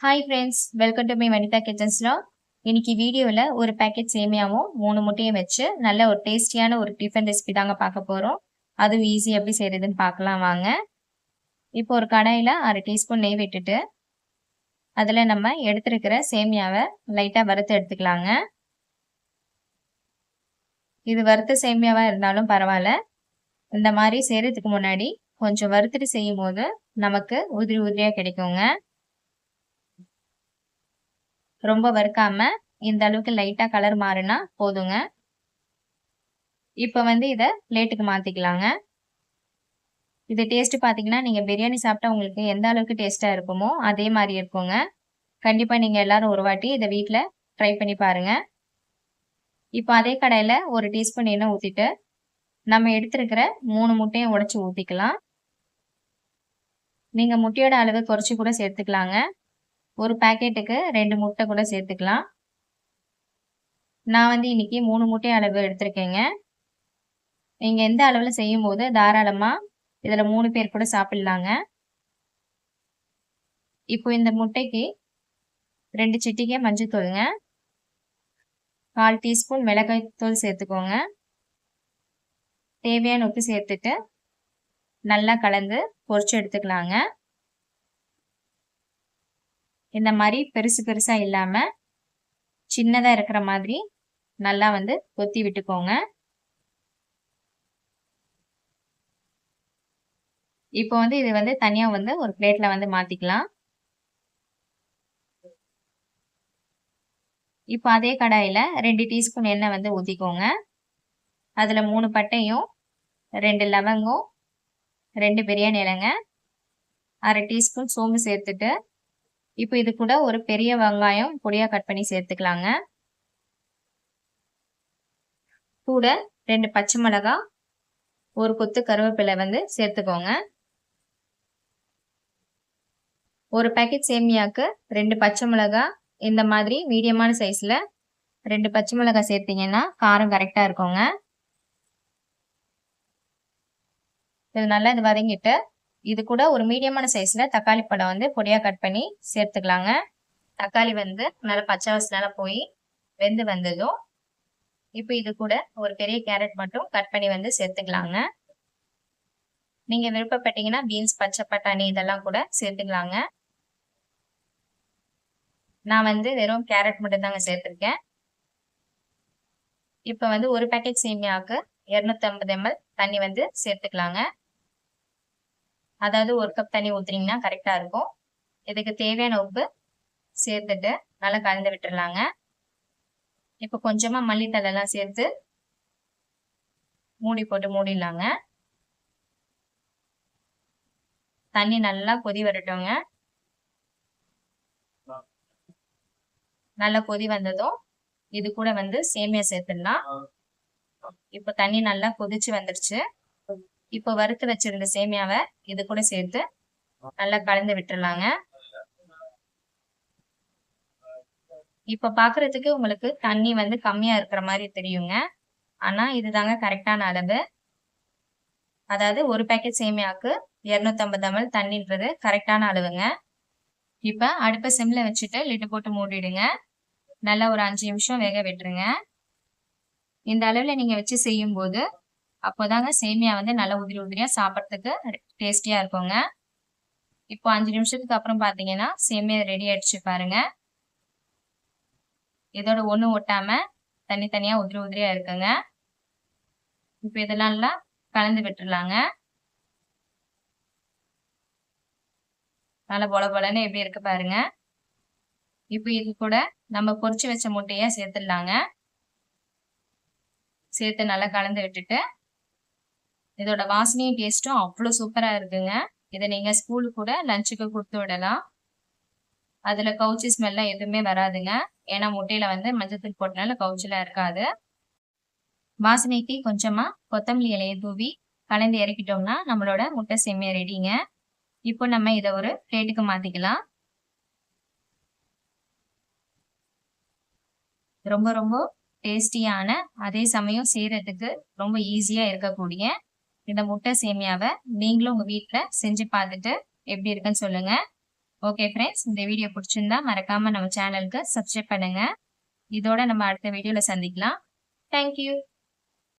Hi friends welcome to my Vanitha கிச்சன்ஸ்லா இன்னைக்கு வீடியோவில் ஒரு பேக்கெட் சேமியாவும் மூணு முட்டையும் வச்சு நல்ல ஒரு டேஸ்டியான ஒரு டிஃபன் ரெசிபி தாங்க பார்க்க போகிறோம் அதுவும் ஈஸி எப்படி செய்கிறதுன்னு பார்க்கலாம் வாங்க. இப்போ ஒரு கடாயில் அரை டீஸ்பூன் நெய் விட்டுட்டு அதில் நம்ம எடுத்துருக்கிற சேமியாவை லைட்டாக வறுத்து எடுத்துக்கலாங்க. இது வறுத்த சேமியாவாக இருந்தாலும் பரவாயில்ல. இந்த மாதிரி செய்கிறதுக்கு முன்னாடி கொஞ்சம் வறுத்துட்டு செய்யும் போது நமக்கு உதிரி உதிரியாக கிடைக்குங்க. ரொம்ப வறுக்காம இந்த அளவுக்கு லைட்டாக கலர் மாறினா போதுங்க. இப்போ வந்து இதை பிளேட்டுக்கு மாற்றிக்கலாங்க இது டேஸ்ட் பார்த்தீங்கன்னா நீங்கள் பிரியாணி சாப்பிட்டா உங்களுக்கு எந்த அளவுக்கு டேஸ்ட்டாக இருக்குமோ அதே மாதிரி இருக்குங்க. கண்டிப்பாக நீங்கள் எல்லாரும் ஒரு வாட்டி இதை வீட்டில் ட்ரை பண்ணி பாருங்கள் இப்போ அதே கடையில் ஒரு டீஸ்பூன் எண்ணெய் ஊற்றிட்டு நம்ம எடுத்துருக்கிற மூணு முட்டையும் உடச்சி ஊற்றிக்கலாம் நீங்கள் முட்டையோட அளவு குறைச்சி கூட சேர்த்துக்கலாங்க. ஒரு பேக்கெட்டுக்கு ரெண்டு முட்டை கூட சேர்த்துக்கலாம். நான் வந்து இன்னைக்கு மூணு முட்டை அளவு எடுத்திருக்கேங்க. நீங்கள் எந்த அளவில் செய்யும் போது தாராளமாக இதில் மூணு பேர் கூட சாப்பிட்லாங்க. இப்போ இந்த முட்டைக்கு ரெண்டு சிட்டிக்கே மஞ்சள் தூளுங்க. கால் டீஸ்பூன் மிளகாய் தூள் சேர்த்துக்கோங்க. தேவையான உப்பு சேர்த்துட்டு நல்லா கலந்து பொறிச்சு எடுத்துக்கலாங்க. இந்த மாதிரி பெருசு பெருசாக இல்லாமல் சின்னதாக இருக்கிற மாதிரி நல்லா வந்து கொத்தி விட்டுக்கோங்க. இப்போ வந்து இது வந்து தனியாக வந்து ஒரு பிளேட்டில் வந்து மாற்றிக்கலாம் இப்போ அதே கடாயில் ரெண்டு டீஸ்பூன் எண்ணெய் வந்து ஊற்றிக்கோங்க அதில் மூணு பட்டையும் ரெண்டு லவங்கம் ரெண்டு பிரியாணி இலைங்க அரை டீஸ்பூன் சோம்பு சேர்த்துட்டு இப்போ இது கூட ஒரு பெரிய வெங்காயம் பொடியாக கட் பண்ணி சேர்த்துக்கலாங்க. கூட ரெண்டு பச்சை மிளகா ஒரு கொத்து கருவேப்பிலை வந்து சேர்த்துக்கோங்க. ஒரு பேக்கெட் சேமியாவுக்கு ரெண்டு பச்சை மிளகா இந்த மாதிரி மீடியமான சைஸில் ரெண்டு பச்சை மிளகாய் சேர்த்திங்கன்னா காரம் கரெக்டாக இருக்குங்க. இது நல்லா இது வதங்கிட்டு இது கூட ஒரு மீடியமான சைஸில் தக்காளி பழம் வந்து பொடியாக கட் பண்ணி சேர்த்துக்கலாங்க. தக்காளி வந்து நல்லா பச்சை வசனால போய் வெந்து வந்ததும் இப்போ இது கூட ஒரு பெரிய கேரட் மட்டும் கட் பண்ணி வந்து சேர்த்துக்கலாங்க. நீங்கள் விருப்பப்பட்டீங்கன்னா பீன்ஸ் பச்சை பட்டாணி இதெல்லாம் கூட சேர்த்துக்கலாங்க. நான் வந்து வெறும் கேரட் மட்டும் தாங்க சேர்த்துருக்கேன். இப்போ வந்து ஒரு பேக்கெட் சேமியாவுக்கு இரநூத்தி ஐம்பது எம்எல் தண்ணி வந்து சேர்த்துக்கலாங்க. அதாவது ஒரு கப் தண்ணி ஊற்றுனீங்கன்னா கரெக்டாக இருக்கும். இதுக்கு தேவையான உப்பு சேர்த்துட்டு நல்லா கலந்து விட்டுடலாங்க இப்போ கொஞ்சமாக மல்லித்தலைலாம் சேர்த்து மூடி போட்டு மூடிடலாங்க. தண்ணி நல்லா கொதி வரட்டுங்க. நல்லா கொதி வந்ததும் இது கூட வந்து சேமியா சேர்த்துடலாம். இப்போ தண்ணி நல்லா கொதிச்சு வந்துருச்சு. இப்போ வறுத்து வச்சிருந்த சேமியாவை இது கூட சேர்த்து நல்லா கலந்து விட்டுறலாங்க இப்ப பாக்குறதுக்கு உங்களுக்கு தண்ணி வந்து கம்மியா இருக்கிற மாதிரி தெரியுங்க. ஆனா இதுதாங்க கரெக்டான அளவு. அதாவது ஒரு பேக்கெட் சேமியாவுக்கு இருநூத்தி ஐம்பது எம்எல் தண்ணின்றது கரெக்டான அளவுங்க. இப்ப அடுப்பை சிம்ல வச்சுட்டு லிட்டு போட்டு மூடிடுங்க. நல்லா ஒரு அஞ்சு நிமிஷம் வேக விட்டுருங்க. இந்த அளவுல நீங்க வச்சு செய்யும் போது அப்போதாங்க சேமியா வந்து நல்லா உதிரி உதிரியா சாப்பிட்றதுக்கு டேஸ்டியா இருக்குங்க. இப்போ அஞ்சு நிமிஷத்துக்கு அப்புறம் பார்த்தீங்கன்னா சேமியா ரெடி ஆயிடுச்சு பாருங்க. இதோட ஒன்றும் ஒட்டாம தனித்தனியா உதிரி உதிரியா இருக்குங்க. இப்போ இதெல்லாம் நல்லா கலந்து விட்டுடலாங்க நல்லா பொல பொலன்னு எப்படி இருக்கு பாருங்க. இப்போ இது கூட நம்ம பொறிச்சு வச்ச முட்டையை சேர்த்துடலாங்க. சேர்த்து நல்லா கலந்து விட்டுட்டு இதோட வாசனையும் டேஸ்ட்டும் அவ்வளோ சூப்பராக இருக்குங்க. இதை நீங்கள் ஸ்கூலுக்கு கூட லஞ்சுக்கு கொடுத்து விடலாம். அதில் கவுச்சி ஸ்மெல்லாம் எதுவுமே வராதுங்க. ஏன்னா முட்டையில் வந்து மஞ்சத்தூள் போட்டனால கவுச்சிலாம் இருக்காது. வாசனைக்கு கொஞ்சமாக கொத்தமல்லி இலையை தூவி கலந்து இறக்கிட்டோம்னா நம்மளோட முட்டை சேமியா ரெடிங்க இப்போ நம்ம இதை ஒரு பிளேட்டுக்கு மாற்றிக்கலாம் ரொம்ப ரொம்ப டேஸ்டியான அதே சமயம் செய்கிறதுக்கு ரொம்ப ஈஸியாக இருக்கக்கூடிய இந்த முட்டை சேமியாவை நீங்களும் உங்கள் வீட்டில் செஞ்சு பார்த்துட்டு எப்படி இருக்குன்னு சொல்லுங்க. ஓகே ஃப்ரெண்ட்ஸ் இந்த வீடியோ பிடிச்சிருந்தா மறக்காம நம்ம சேனலுக்கு சப்ஸ்கிரைப் பண்ணுங்க. இதோட நம்ம அடுத்த வீடியோல சந்திக்கலாம். தேங்க்யூ